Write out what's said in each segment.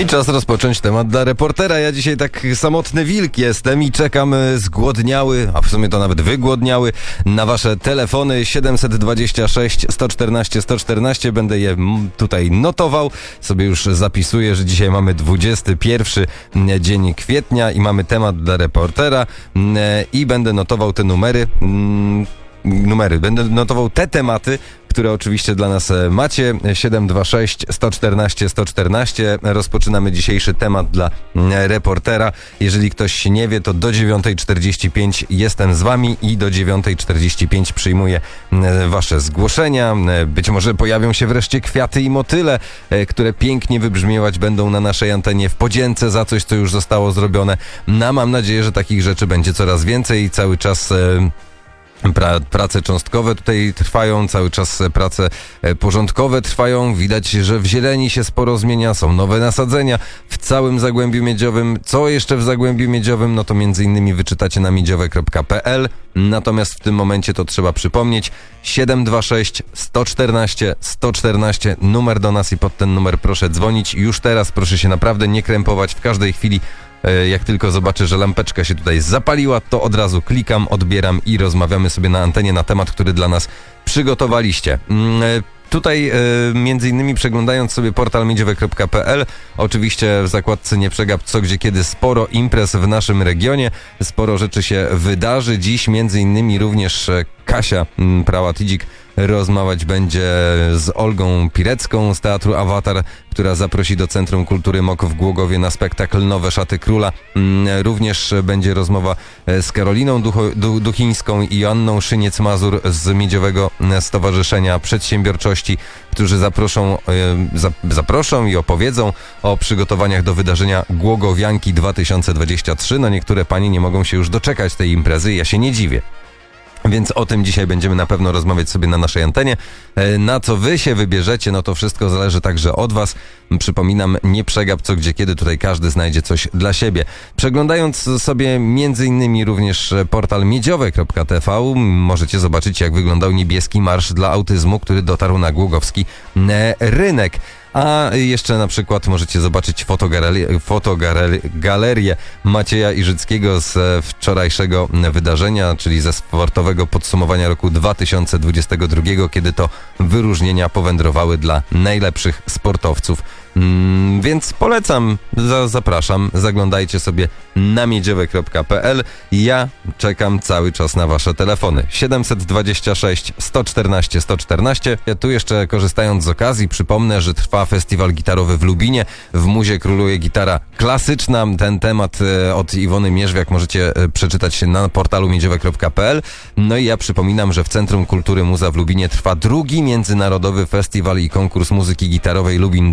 I czas rozpocząć temat dla reportera. Ja dzisiaj tak samotny wilk jestem i czekam e, zgłodniały, a w sumie to nawet wygłodniały, na wasze telefony 726 114 114. Będę je tutaj notował. Sobie już zapisuję, że dzisiaj mamy 21 dzień kwietnia i mamy temat dla reportera e, i będę notował te numery. Mm, Numery. Będę notował te tematy, które oczywiście dla nas e, macie. 726 114 114. Rozpoczynamy dzisiejszy temat dla mm, reportera. Jeżeli ktoś nie wie, to do 9.45 jestem z wami i do 9.45 przyjmuję mm, wasze zgłoszenia. E, Być może pojawią się wreszcie kwiaty i motyle, e, które pięknie wybrzmiewać będą na naszej antenie w podzięce za coś, co już zostało zrobione. No, mam nadzieję, że takich rzeczy będzie coraz więcej i cały czas... Pra, prace cząstkowe tutaj trwają, cały czas prace e, porządkowe trwają. Widać, że w zieleni się sporo zmienia, są nowe nasadzenia w całym Zagłębiu Miedziowym. Co jeszcze w Zagłębiu Miedziowym? No to między innymi wyczytacie na miedziowe.pl. Natomiast w tym momencie to trzeba przypomnieć 726 114 114 numer do nas i pod ten numer proszę dzwonić. Już teraz proszę się naprawdę nie krępować w każdej chwili Jak tylko zobaczę, że lampeczka się tutaj zapaliła, to od razu klikam, odbieram i rozmawiamy sobie na antenie na temat, który dla nas przygotowaliście. Mm, e, Tutaj e, między innymi przeglądając sobie portal miedziowe.pl, oczywiście w zakładce nie przegap co gdzie kiedy sporo imprez w naszym regionie, sporo rzeczy się wydarzy. Dziś między innymi również e, Kasia mm, Prałat-Idzik rozmawiać będzie z Olgą Pirecką z Teatru Awatar, która zaprosi do Centrum Kultury MOK w Głogowie na spektakl Nowe Szaty Króla. Mm, Również będzie rozmowa e, z Karoliną Duchińską i Joanną Szyniec-Mazur z Miedziowego Stowarzyszenia Przedsiębiorczości, którzy zaproszą, e, za, zaproszą i opowiedzą o przygotowaniach do wydarzenia Głogowianki 2023. No niektóre panie nie mogą się już doczekać tej imprezy, ja się nie dziwię. Więc o tym dzisiaj będziemy na pewno rozmawiać sobie na naszej antenie. E, Na co wy się wybierzecie, no to wszystko zależy także od was. Przypominam, nie przegap co gdzie kiedy, tutaj każdy znajdzie coś dla siebie. Przeglądając sobie między innymi również portal miedziowe.tv możecie zobaczyć jak wyglądał niebieski marsz dla autyzmu, który dotarł na Głogowski e, rynek. A jeszcze na przykład możecie zobaczyć fotogalerię, fotogalerię Macieja Iżyckiego z e, wczorajszego wydarzenia, czyli ze sportowego podsumowania roku 2022, kiedy to wyróżnienia powędrowały dla najlepszych sportowców. Mm, więc polecam, za, zapraszam, zaglądajcie sobie na miedziowe.pl. Ja czekam cały czas na wasze telefony. 726 114 114. Ja tu jeszcze korzystając z okazji przypomnę, że trwa festiwal gitarowy w Lubinie. W muzie króluje gitara klasyczna. Ten temat e, od Iwony Mierzwiak możecie e, przeczytać na portalu miedziowe.pl. No i ja przypominam, że w Centrum Kultury Muza w Lubinie trwa drugi międzynarodowy festiwal i konkurs muzyki gitarowej Lubin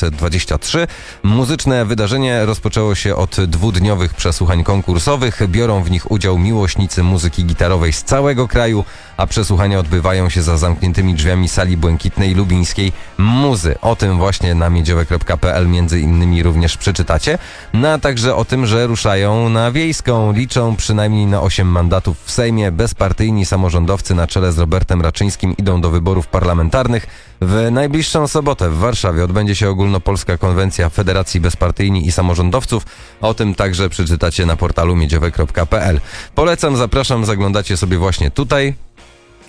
2023. Muzyczne wydarzenie rozpoczęło się od dwudniowych przesłuchań konkursowych. Biorą w nich udział miłośnicy muzyki gitarowej z całego kraju, a przesłuchania odbywają się za zamkniętymi drzwiami sali błękitnej lubińskiej muzy. O tym właśnie na miedziowe.pl między innymi również przeczytacie. No a także o tym, że ruszają na wiejską. Liczą przynajmniej na 8 mandatów w Sejmie. Bezpartyjni samorządowcy na czele z Robertem Raczyńskim idą do wyborów parlamentarnych. W najbliższą sobotę w Warszawie odbędzie się ogólnopolska konwencja Federacji Bezpartyjni i Samorządowców. O tym także przeczytacie na portalu miedziowe.pl. Polecam, zapraszam, zaglądacie sobie właśnie tutaj.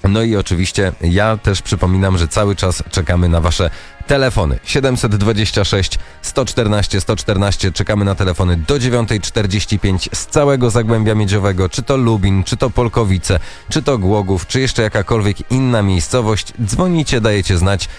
No i oczywiście ja też przypominam, że cały czas czekamy na wasze telefony. 726 114 114 czekamy na telefony do 9.45 z całego Zagłębia Miedziowego, czy to Lubin, czy to Polkowice, czy to Głogów, czy jeszcze jakakolwiek inna miejscowość. Dzwonicie, dajecie znać,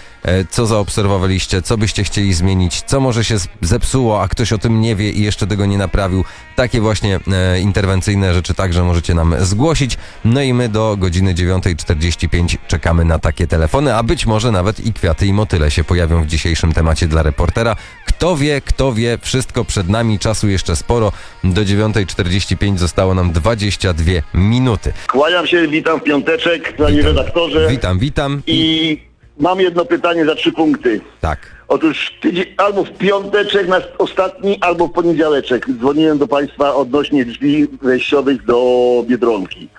co zaobserwowaliście, co byście chcieli zmienić, co może się zepsuło, a ktoś o tym nie wie i jeszcze tego nie naprawił. Takie właśnie e, interwencyjne rzeczy także możecie nam zgłosić. No i my do godziny 9.45 czekamy na takie telefony, a być może nawet i kwiaty i motyle się pojawią w dzisiejszym temacie dla reportera. Kto wie, kto wie, wszystko przed nami, czasu jeszcze sporo. Do 9.45 zostało nam 22 minuty. Kłaniam się, witam w piąteczek, panie redaktorze. Witam, witam. I mam jedno pytanie za trzy punkty. Tak. Otóż tydzień, albo w piąteczek na ostatni, albo w poniedziałeczek dzwoniłem do państwa odnośnie drzwi wejściowych do Biedronki.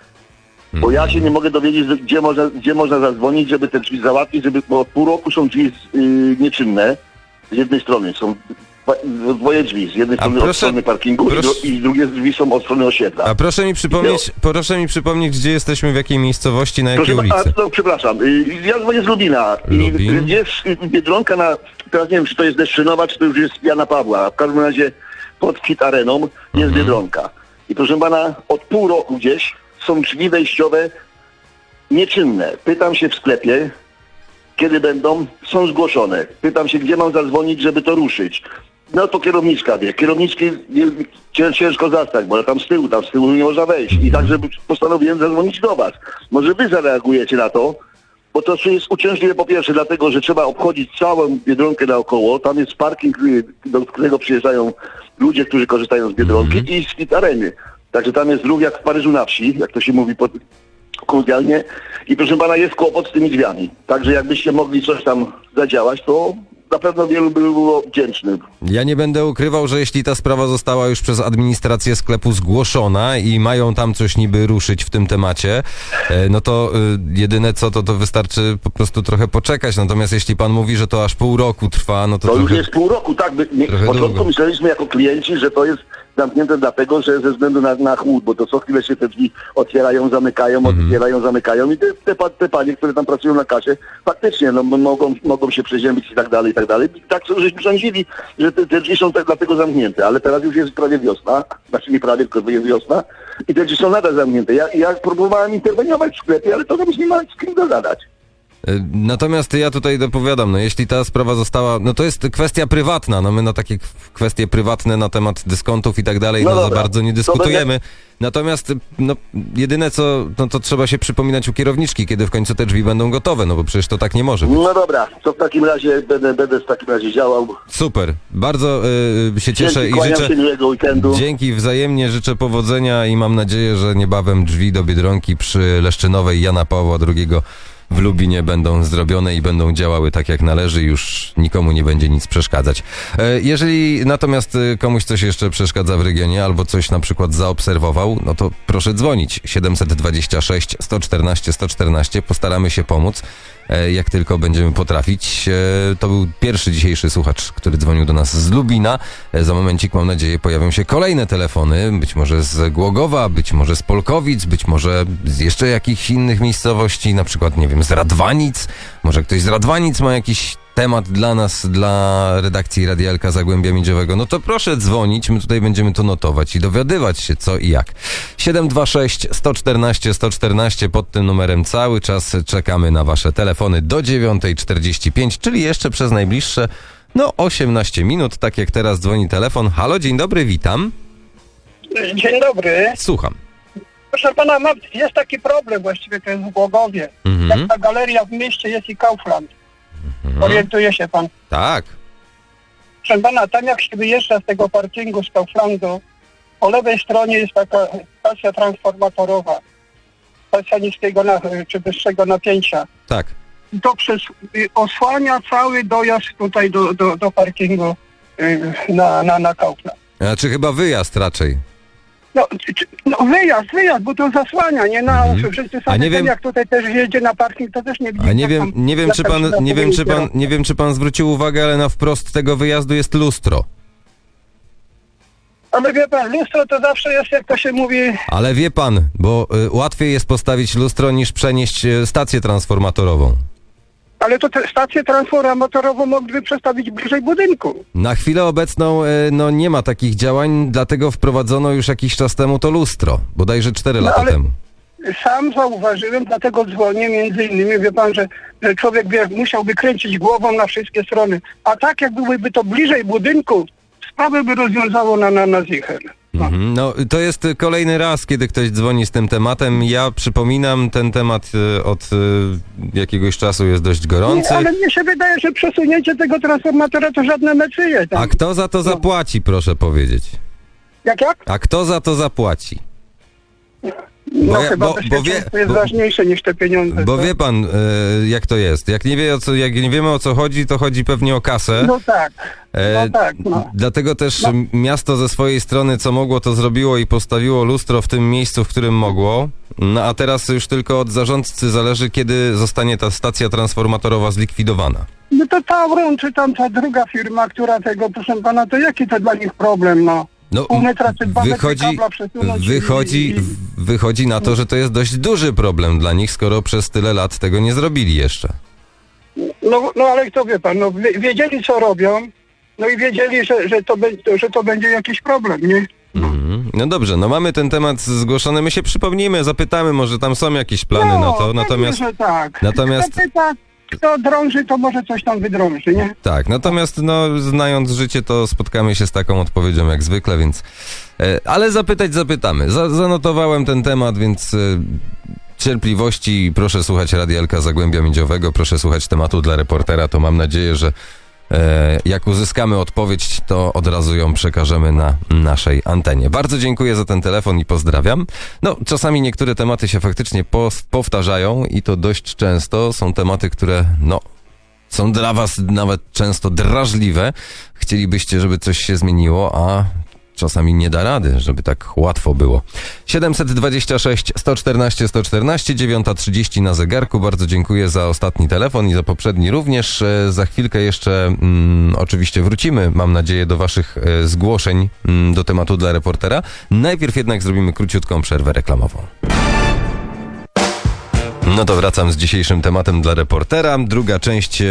Bo ja się nie mogę dowiedzieć, gdzie można, gdzie można zadzwonić, żeby te drzwi załatwić, żeby, bo od pół roku są drzwi y, nieczynne. Z jednej strony są dwoje drzwi. Z jednej strony od proszę- strony parkingu proszę- i, dru- i z drugiej drzwi są od strony osiedla. A proszę mi przypomnieć, proszę mi przypomnieć, gdzie jesteśmy, w jakiej miejscowości, na jakiej Proszę, ulicy. a, no, przepraszam, y, ja dzwonię z Lubina. Lubin. I jest y, Biedronka na, teraz nie wiem, czy to jest Deszczynowa, czy to już jest Jana Pawła. W każdym razie pod Fit Areną jest Mhm. Biedronka. I proszę pana, od pół roku gdzieś są drzwi wejściowe nieczynne. Pytam się w sklepie, kiedy będą, są zgłoszone. Pytam się, gdzie mam zadzwonić, żeby to ruszyć. No to kierowniczka wie. Kierowniczki ciężko zastać, bo tam z tyłu, tam z tyłu nie można wejść. I tak, żeby postanowiłem zadzwonić do was. Może wy zareagujecie na to, bo to jest uciążliwe po pierwsze dlatego, że trzeba obchodzić całą Biedronkę naokoło. Tam jest parking, y, do którego przyjeżdżają ludzie, którzy korzystają z Biedronki i z Areny. Także tam jest ruch jak w Paryżu na wsi, jak to się mówi pod, kolokwialnie. I proszę pana, jest kłopot z tymi drzwiami. Także jakbyście mogli coś tam zadziałać, to na pewno wielu by było wdzięcznych. Ja nie będę ukrywał, że jeśli ta sprawa została już przez administrację sklepu zgłoszona i mają tam coś niby ruszyć w tym temacie, e, no to y, jedyne co, to, to wystarczy po prostu trochę poczekać. Natomiast jeśli pan mówi, że to aż pół roku trwa, no to, To już trochę... jest pół roku, tak? My, my, początku długo. myśleliśmy jako klienci, że to jest zamknięte dlatego, że ze względu na, na chłód, bo to co chwilę się te drzwi otwierają, zamykają, Mhm. otwierają, zamykają i te, te, te panie, które tam pracują na kasie, faktycznie no, mogą, mogą się przeziębić i tak dalej, i tak dalej. I tak żeśmy sądzili, że te, te drzwi są tak dlatego zamknięte, ale teraz już jest prawie wiosna, znaczy nie prawie, tylko jest wiosna i te drzwi są nadal zamknięte. Ja, ja próbowałem interweniować w sklepie, ale to tam nie ma z kim dogadać. Y, Natomiast ja tutaj dopowiadam, no jeśli ta sprawa została, no to jest kwestia prywatna, no my na takie kwestie prywatne na temat dyskontów i tak dalej, No no, za bardzo nie dyskutujemy. Natomiast y, no jedyne co, no to trzeba się przypominać u kierowniczki, kiedy w końcu te drzwi będą gotowe, no bo przecież to tak nie może być. No dobra, to w takim razie będę, będę w takim razie działał. Super, bardzo y, się cieszę Dzięki, i życzę... się miłego weekendu. Dzięki wzajemnie, życzę powodzenia i mam nadzieję, że niebawem drzwi do Biedronki przy Leszczynowej Jana Pawła II w Lubinie będą zrobione i będą działały tak jak należy, już nikomu nie będzie nic przeszkadzać. E, Jeżeli natomiast e, komuś coś jeszcze przeszkadza w regionie albo coś na przykład zaobserwował, no to proszę dzwonić. 726 114 114, postaramy się pomóc jak tylko będziemy potrafić. E, To był pierwszy dzisiejszy słuchacz, który dzwonił do nas z Lubina. E, Za momencik, mam nadzieję, pojawią się kolejne telefony, być może z Głogowa, być może z Polkowic, być może z jeszcze jakichś innych miejscowości, na przykład, nie wiem, z Radwanic. Może ktoś z Radwanic ma jakiś temat dla nas, dla redakcji Radialka Zagłębia Miedziowego, no to proszę dzwonić, my tutaj będziemy to notować i dowiadywać się co i jak. 726 114 114 pod tym numerem cały czas czekamy na wasze telefony do 9.45, czyli jeszcze przez najbliższe no 18 minut, tak jak teraz dzwoni telefon. Halo, dzień dobry, witam. Dzień dobry. Słucham. Proszę pana, jest taki problem właściwie, to jest w Głogowie. Mhm. Jak ta galeria w mieście jest i Kaufland. Orientuje się pan. Tak. Proszę pana, tam jak się wyjeżdża z tego parkingu z Kauflandu, po lewej stronie jest taka stacja transformatorowa. Stacja niskiego na, czy wyższego napięcia. Tak. I to przez, y, osłania cały dojazd tutaj do, do, do parkingu y, na, na, na Kaufland. Znaczy chyba wyjazd raczej. No, no wyjazd, wyjazd, bo to zasłania, nie na Mhm. wszyscy A sami nie wiem- jak tutaj też jedzie na parking, to też nie widzi. A nie wiem, nie wiem czy pan, nie wiem czy pan, nie wiem czy pan zwrócił uwagę, ale na wprost tego wyjazdu jest lustro. Ale wie pan, lustro to zawsze jest, jak to się mówi, Ale wie pan, bo y, łatwiej jest postawić lustro niż przenieść y, stację transformatorową. Ale to te stację transformatorową mogliby przestawić bliżej budynku. Na chwilę obecną y, no, nie ma takich działań, dlatego wprowadzono już jakiś czas temu to lustro, bodajże 4 No, lata temu. Sam zauważyłem, dlatego dzwonię między innymi, wie pan, że, że człowiek wie, musiałby kręcić głową na wszystkie strony. A tak jak byłyby to bliżej budynku, sprawę by rozwiązało na, na, na zicher. Mhm. No, to jest kolejny raz, kiedy ktoś dzwoni z tym tematem. Ja przypominam, ten temat y, od y, jakiegoś czasu jest dość gorący. Nie, ale mnie się wydaje, że przesunięcie tego transformatora to żadne meczyje. Tam. A kto za to zapłaci, proszę powiedzieć? Jak, jak? A kto za to zapłaci? No Bo ja- chyba bo- bo bezpieczeństwo wie- jest bo- ważniejsze niż te pieniądze. Bo tak? wie pan, y, jak to jest. Jak nie, wie o co, jak nie wiemy o co chodzi, to chodzi pewnie o kasę. No tak, E, no tak, no. Dlatego też miasto ze swojej strony co mogło to zrobiło i postawiło lustro w tym miejscu, w którym mogło. No a teraz już tylko od zarządcy zależy, kiedy zostanie ta stacja transformatorowa zlikwidowana. No to Tauron, czy tam ta druga firma, która tego, proszę pana, to jaki to dla nich problem, no? No, Pół metra czy dwa metry wychodzi, kabla przesunąć i- wychodzi, i- wychodzi na to, że to jest dość duży problem dla nich, skoro przez tyle lat tego nie zrobili jeszcze. No, no ale kto wie pan, no wie- wiedzieli co robią, no i wiedzieli, że, że, to, że to będzie jakiś problem, nie? Mhm. No dobrze, no mamy ten temat zgłoszony, my się przypomnimy, zapytamy, może tam są jakieś plany na to, natomiast... że tak. natomiast- Kto pyta, kto drąży, to może coś tam wydrąży, nie? Tak, natomiast no, znając życie, to spotkamy się z taką odpowiedzią jak zwykle, więc. E, ale zapytać zapytamy. Za, zanotowałem ten temat, więc e, cierpliwości proszę słuchać Radielka Zagłębia Miedziowego, proszę słuchać tematu dla reportera, to mam nadzieję, że jak uzyskamy odpowiedź, to od razu ją przekażemy na naszej antenie. Bardzo dziękuję za ten telefon i pozdrawiam. No, czasami niektóre tematy się faktycznie powtarzają i to dość często. Są tematy, które, no, są dla was nawet często drażliwe. Chcielibyście, żeby coś się zmieniło, a czasami nie da rady, żeby tak łatwo było. 726 114 114 9.30 na zegarku. Bardzo dziękuję za ostatni telefon i za poprzedni również. E, Za chwilkę jeszcze mm, oczywiście wrócimy, mam nadzieję, do waszych e, zgłoszeń mm, do tematu dla reportera. Najpierw jednak zrobimy króciutką przerwę reklamową. No to wracam z dzisiejszym tematem dla reportera. Druga część e,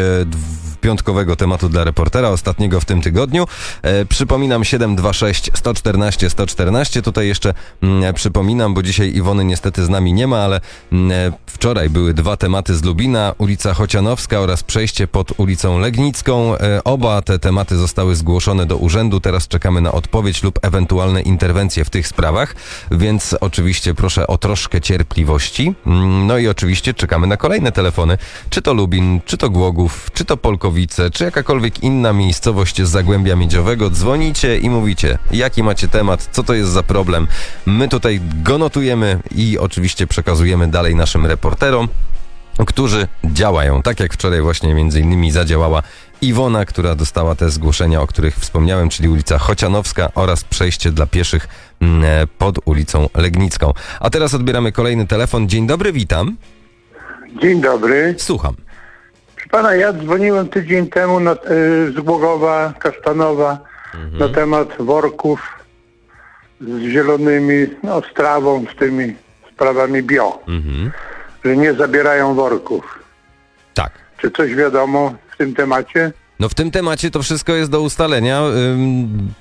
piątkowego tematu dla reportera, ostatniego w tym tygodniu. E, przypominam 726 114 114. Tutaj jeszcze mm, przypominam, bo dzisiaj Iwony niestety z nami nie ma, ale mm, e, wczoraj były dwa tematy z Lubina, ulica Chocianowska oraz przejście pod ulicą Legnicką. E, oba te tematy zostały zgłoszone do urzędu. Teraz czekamy na odpowiedź lub ewentualne interwencje w tych sprawach, więc oczywiście proszę o troszkę cierpliwości. Mm, No i oczywiście czekamy na kolejne telefony. Czy to Lubin, czy to Głogów, czy to Czy jakakolwiek inna miejscowość z Zagłębia Miedziowego. Dzwonicie i mówicie, jaki macie temat, co to jest za problem. My tutaj go notujemy i oczywiście przekazujemy dalej naszym reporterom którzy działają. Tak jak wczoraj właśnie między innymi zadziałała Iwona, która dostała te zgłoszenia, o których wspomniałem, czyli ulica Chocianowska oraz przejście dla pieszych mm, e, pod ulicą Legnicką. A teraz odbieramy kolejny telefon. Dzień dobry, witam. Dzień dobry. Słucham. Pana, ja dzwoniłem tydzień temu na, y, z Głogowa, Kasztanowa na temat worków z zielonymi, no z trawą, z tymi sprawami bio, Mhm. że nie zabierają worków. Tak. Czy coś wiadomo w tym temacie? No w tym temacie to wszystko jest do ustalenia.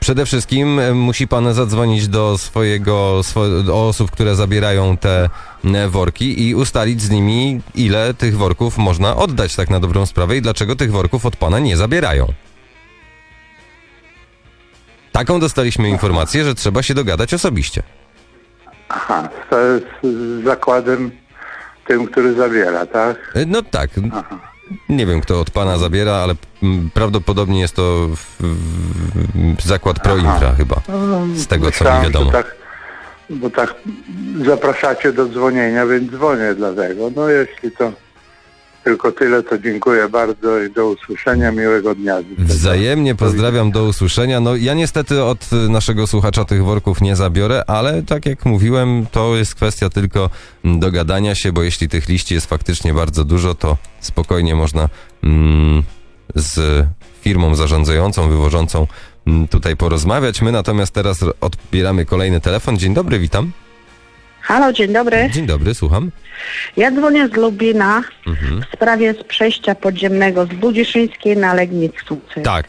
Przede wszystkim musi pan zadzwonić do swojego, swo- do osób, które zabierają te worki i ustalić z nimi, ile tych worków można oddać tak na dobrą sprawę i dlaczego tych worków od pana nie zabierają. Taką dostaliśmy informację, że trzeba się dogadać osobiście. Aha, z, z zakładem tym, który zabiera, tak? No tak. Nie wiem, kto od pana zabiera, ale prawdopodobnie jest to w, w, zakład Proinfra chyba. Z tego, co mi Myślałem, wiadomo. Tak, bo tak zapraszacie do dzwonienia, więc dzwonię dlatego. No jeśli to tylko tyle, to dziękuję bardzo i do usłyszenia. Miłego dnia. Wzajemnie pozdrawiam, do usłyszenia. No ja niestety od naszego słuchacza tych worków nie zabiorę, ale tak jak mówiłem, to jest kwestia tylko mm, dogadania się, bo jeśli tych liści jest faktycznie bardzo dużo, to spokojnie można mm, z firmą zarządzającą, wywożącą mm, tutaj porozmawiać. My natomiast teraz odbieramy kolejny telefon. Dzień dobry, witam. Halo, dzień dobry. Dzień dobry, słucham. Ja dzwonię z Lubina Mhm. w sprawie z przejścia podziemnego z Budziszyńskiej na Legnicką. Tak,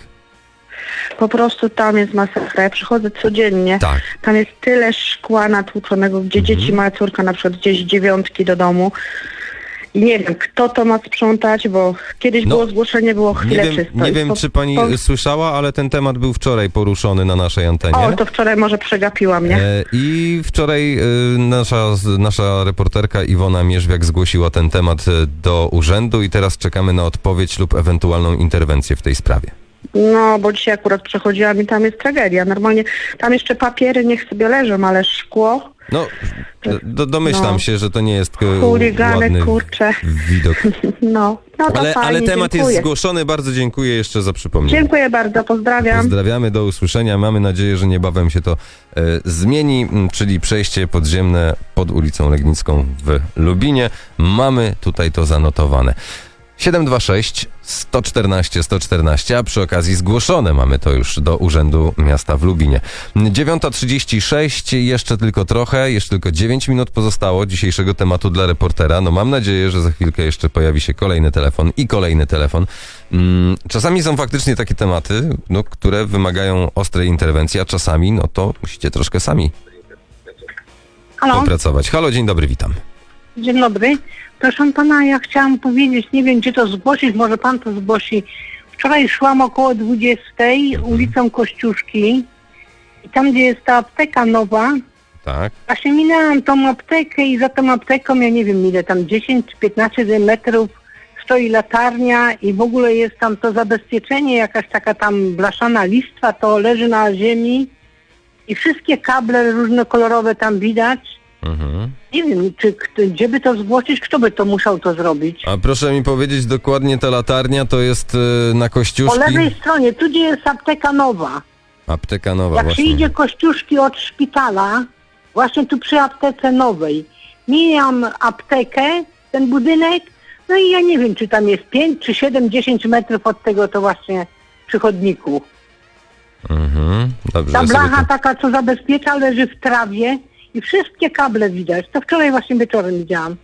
Po prostu tam jest masakra. Ja przychodzę codziennie. tak. Tam jest tyle szkła natłuczonego, gdzie Mhm. dzieci, mała córka na przykład gdzieś dziewiątki do domu. I nie wiem, kto to ma sprzątać, bo kiedyś No, było zgłoszenie, było Nie chwilę wiem, czysto. nie wiem po- czy pani po- słyszała, ale ten temat był wczoraj poruszony na naszej antenie. O, to wczoraj może przegapiłam, nie? E, I wczoraj e, nasza, nasza reporterka Iwona Mierzwiak zgłosiła ten temat e, do urzędu i teraz czekamy na odpowiedź lub ewentualną interwencję w tej sprawie. No, bo dzisiaj akurat przechodziłam i tam jest tragedia. Normalnie tam jeszcze papiery niech sobie leżą, ale szkło, No, do, domyślam No. się, że to nie jest e, chuligany, ładny kurcze. widok. No, no to Ale, fajnie, ale temat dziękuję. jest zgłoszony, bardzo dziękuję jeszcze za przypomnienie. Dziękuję bardzo, pozdrawiam. Pozdrawiamy, do usłyszenia. Mamy nadzieję, że niebawem się to e, zmieni, czyli przejście podziemne pod ulicą Legnicką w Lubinie. Mamy tutaj to zanotowane. 726 114 114, a przy okazji zgłoszone mamy to już do Urzędu Miasta w Lubinie. 9.36, jeszcze tylko trochę, jeszcze tylko 9 minut pozostało dzisiejszego tematu dla reportera. No mam nadzieję, że za chwilkę jeszcze pojawi się kolejny telefon i kolejny telefon. Mm, Czasami są faktycznie takie tematy, no, które wymagają ostrej interwencji, a czasami no to musicie troszkę sami Halo, popracować. Halo, dzień dobry, witam. Dzień dobry. Proszę pana, ja chciałam powiedzieć, nie wiem gdzie to zgłosić, może pan to zgłosi. Wczoraj szłam około 20 ulicą Kościuszki i tam gdzie jest ta apteka nowa, Tak. właśnie minęłam tą aptekę i za tą apteką, ja nie wiem ile tam, 10 czy 15 metrów stoi latarnia i w ogóle jest tam to zabezpieczenie, jakaś taka tam blaszana listwa, to leży na ziemi i wszystkie kable różnokolorowe tam widać. Mhm. Nie wiem, czy gdzie by to zgłosić, kto by to musiał to zrobić. A proszę mi powiedzieć dokładnie, ta latarnia to jest e, na Po Kościuszki? lewej stronie, tu gdzie jest apteka nowa. Apteka nowa Jak się właśnie. idzie Kościuszki od szpitala, właśnie tu przy aptece nowej, mijam aptekę, ten budynek, no i ja nie wiem, czy tam jest 5, czy 7, 10 metrów od tego to właśnie przy chodniku. Mhm. Dobrze, Ta blacha to... taka, co zabezpiecza, leży w trawie i wszystkie kable widać. To wczoraj właśnie wieczorem widziałam.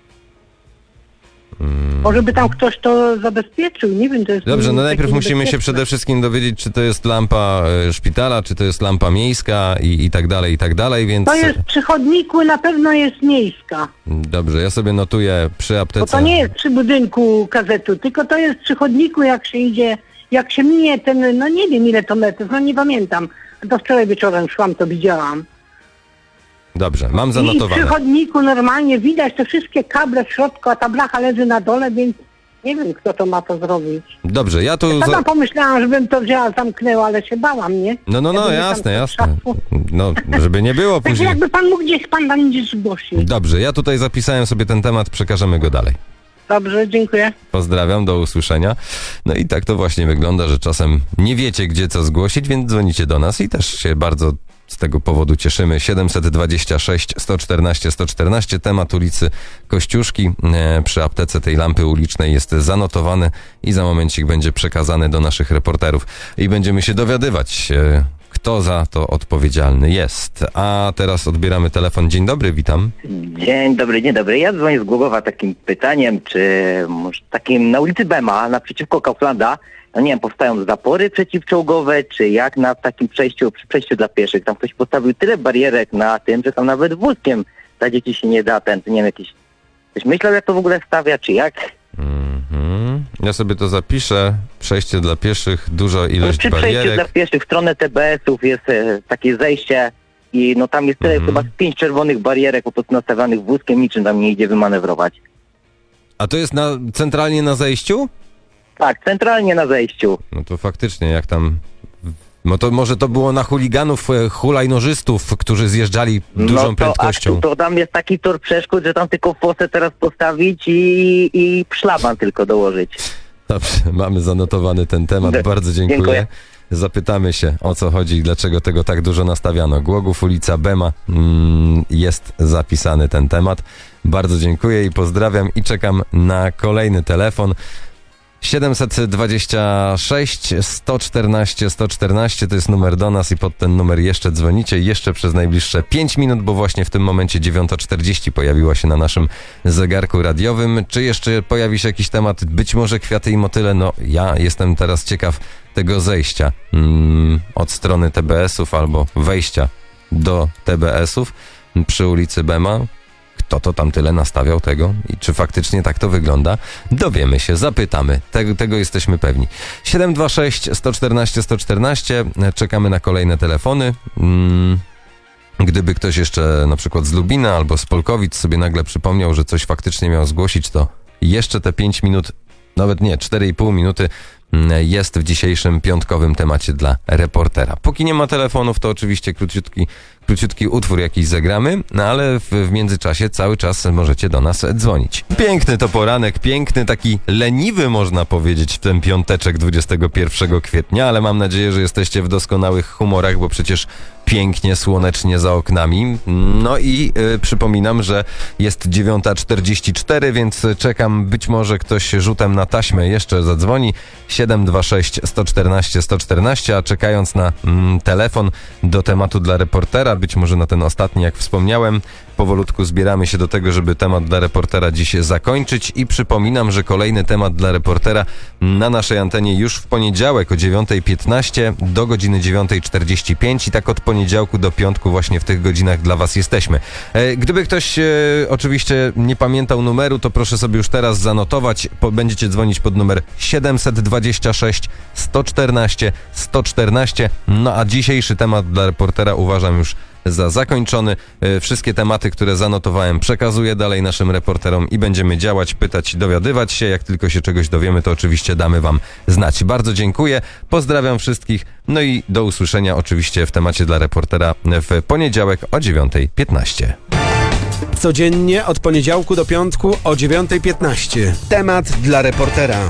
Mm. Może by tam ktoś to zabezpieczył, nie wiem, to jest... Dobrze, no najpierw musimy się przede wszystkim dowiedzieć, czy to jest lampa e, szpitala, czy to jest lampa miejska i, i tak dalej, i tak dalej, więc... To jest przy chodniku, na pewno jest miejska. Dobrze, ja sobie notuję przy aptece... Bo to nie jest przy budynku kazetu, tylko to jest przy chodniku, jak się idzie, jak się minie ten, no nie wiem ile to metrów, no nie pamiętam. To wczoraj wieczorem szłam, to widziałam. Dobrze, mam I przy zanotowane. chodniku normalnie widać te wszystkie kable w środku, a ta blacha leży na dole, więc nie wiem, kto to ma to zrobić. Dobrze, ja tu... Ja Za... tam pomyślałam, żebym to wzięła, zamknęła, ale się bałam, nie? No, no, no, mi jasne, jasne. No, żeby nie było Także później. jakby pan mógł gdzieś, pan tam gdzieś zgłosił. Dobrze, ja tutaj zapisałem sobie ten temat, przekażemy go dalej. Dobrze, dziękuję. Pozdrawiam, do usłyszenia. No i tak to właśnie wygląda, że czasem nie wiecie, gdzie co zgłosić, więc dzwonicie do nas i też się bardzo z tego powodu cieszymy. 726 114 114, temat ulicy Kościuszki e, przy aptece tej lampy ulicznej jest zanotowany i za momencik będzie przekazany do naszych reporterów i będziemy się dowiadywać, e, kto za to odpowiedzialny jest. A teraz odbieramy telefon. Dzień dobry, witam. Dzień dobry, dzień dobry. Ja dzwonię z Głogowa takim pytaniem, czy takim na ulicy Bema, naprzeciwko Kauflanda, no nie wiem, powstają zapory przeciwczołgowe, czy jak na takim przejściu, przy przejściu dla pieszych, tam ktoś postawił tyle barierek na tym, że tam nawet wózkiem za dzieci się nie da, ten, nie wiem, jakiś, ktoś myślał jak to w ogóle stawia, czy jak? Mhm. Ja sobie to zapiszę. Przejście dla pieszych, duża ilość przy przejściu dla barierek. pieszych w stronę TBS-ów jest e, takie zejście i no tam jest tyle, Mhm. chyba pięć czerwonych barierek po prostu nastawionych wózkiem, niczym tam nie idzie wymanewrować. A to jest na, centralnie na zejściu? Tak, centralnie na zejściu. No to faktycznie, jak tam... No to może to było na chuliganów, e, hulajnożystów, którzy zjeżdżali dużą no to, prędkością. A to tam jest taki tor przeszkód, że tam tylko fosę teraz postawić i, i szlaban tylko dołożyć. Dobrze, mamy zanotowany ten temat. Bardzo dziękuję. dziękuję. Zapytamy się, o co chodzi i dlaczego tego tak dużo nastawiano. Głogów, ulica Bema, mm, jest zapisany ten temat. Bardzo dziękuję i pozdrawiam i czekam na kolejny telefon. 726 114 114 to jest numer do nas i pod ten numer jeszcze dzwonicie jeszcze przez najbliższe 5 minut, bo właśnie w tym momencie 9.40 pojawiła się na naszym zegarku radiowym. Czy jeszcze pojawi się jakiś temat? Być może kwiaty i motyle? No ja jestem teraz ciekaw tego zejścia mm, od strony TBS-ów albo wejścia do TBS-ów przy ulicy Bema. Kto to tam tyle nastawiał tego i czy faktycznie tak to wygląda, dowiemy się, zapytamy. Tego, tego jesteśmy pewni. 726 114 114, czekamy na kolejne telefony. Mm. Gdyby ktoś jeszcze na przykład z Lubina albo z Polkowic sobie nagle przypomniał, że coś faktycznie miał zgłosić, to jeszcze te 5 minut, nawet nie, 4,5 minuty mm, jest w dzisiejszym piątkowym temacie dla reportera. Póki nie ma telefonów, to oczywiście króciutki, króciutki utwór jakiś zagramy, no ale w, w międzyczasie cały czas możecie do nas dzwonić. Piękny to poranek, piękny, taki leniwy można powiedzieć w ten piąteczek 21 kwietnia, ale mam nadzieję, że jesteście w doskonałych humorach, bo przecież pięknie, słonecznie za oknami. No i y, przypominam, że jest 9.44, więc czekam, być może ktoś rzutem na taśmę jeszcze zadzwoni. 726 114 114, a czekając na mm, telefon do tematu dla reportera, być może na ten ostatni, jak wspomniałem, powolutku zbieramy się do tego, żeby temat dla reportera dziś zakończyć i przypominam, że kolejny temat dla reportera na naszej antenie już w poniedziałek o 9.15 do godziny 9.45 i tak od poniedziałku do piątku właśnie w tych godzinach dla Was jesteśmy. E, Gdyby ktoś e, oczywiście nie pamiętał numeru, to proszę sobie już teraz zanotować. Będziecie dzwonić pod numer 726 114 114. No a dzisiejszy temat dla reportera uważam już za zakończony. E, Wszystkie tematy, które zanotowałem, przekazuję dalej naszym reporterom i będziemy działać, pytać, dowiadywać się. Jak tylko się czegoś dowiemy, to oczywiście damy Wam znać. Bardzo dziękuję, pozdrawiam wszystkich, no i do usłyszenia oczywiście w temacie dla reportera w poniedziałek o 9.15. Codziennie od poniedziałku do piątku o 9.15. Temat dla reportera.